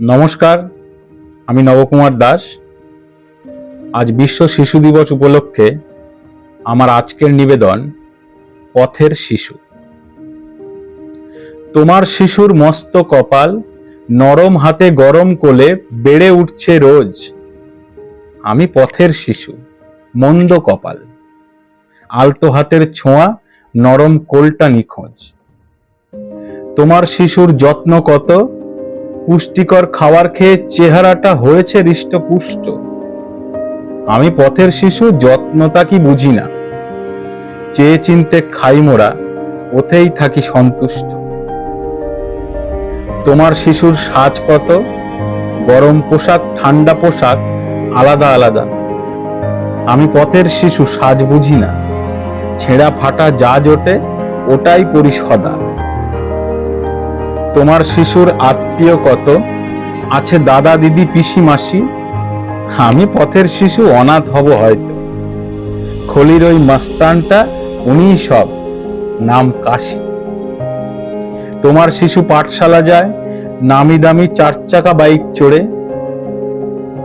নমস্কার, আমি নবকুমার দাস। আজ বিশ্ব শিশু দিবস উপলক্ষে আমার আজকের নিবেদন, পথের শিশু। তোমার শিশুর মস্ত কপাল নরম হাতে গরম কোলে বেড়ে উঠছে রোজ। আমি পথের শিশু, মন্দ কপাল। আলতো হাতের ছোঁয়া নরম কোলটা নিখোঁজ। তোমার শিশুর যত্ন কত? পুষ্টিকর খাবার খেয়ে চেহারাটা হয়েছে হৃষ্টপুষ্ট। আমি পথের শিশু, যত্নতা কি বুঝি না। চেয়ে চিনতে খাই মোরা, ওতেই থাকি সন্তুষ্ট। তোমার শিশুর সাজ কত? গরম পোশাক, ঠান্ডা পোশাক, আলাদা আলাদা। আমি পথের শিশু, সাজ বুঝি না। ছেঁড়া ফাটা যা জোটে, ওটাই পরি সদা তোমার শিশুর আত্মীয় কত? আছে দাদা, দিদি, পিসি, মাসি। আমি পথের শিশু, অনাথ হব হয়তো। খলির ওই মাস্তানটা উনি সব। নাম কাশি। তোমার শিশু পাঠশালা যায়, নামি দামি চার চাকা বাইক চড়ে।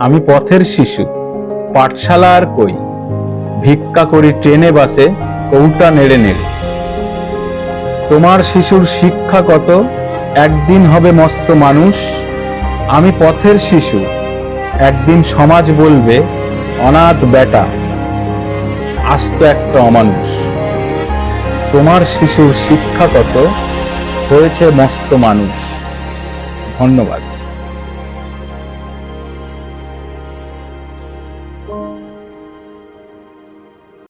আমি পথের শিশু, পাঠশালা আর কই? ভিক্ষা করি ট্রেনে, বাসে, কৌটা নেড়ে নেড়ে। তোমার শিশুর শিক্ষা কত? একদিন হবে মস্ত মানুষ, আমি পথের শিশু, একদিন সমাজ বলবে, অনাথ বেটা, আস্ত একটা অমানুষ। তোমার শিশুর শিক্ষা কত, হয়েছে মস্ত মানুষ। ধন্যবাদ।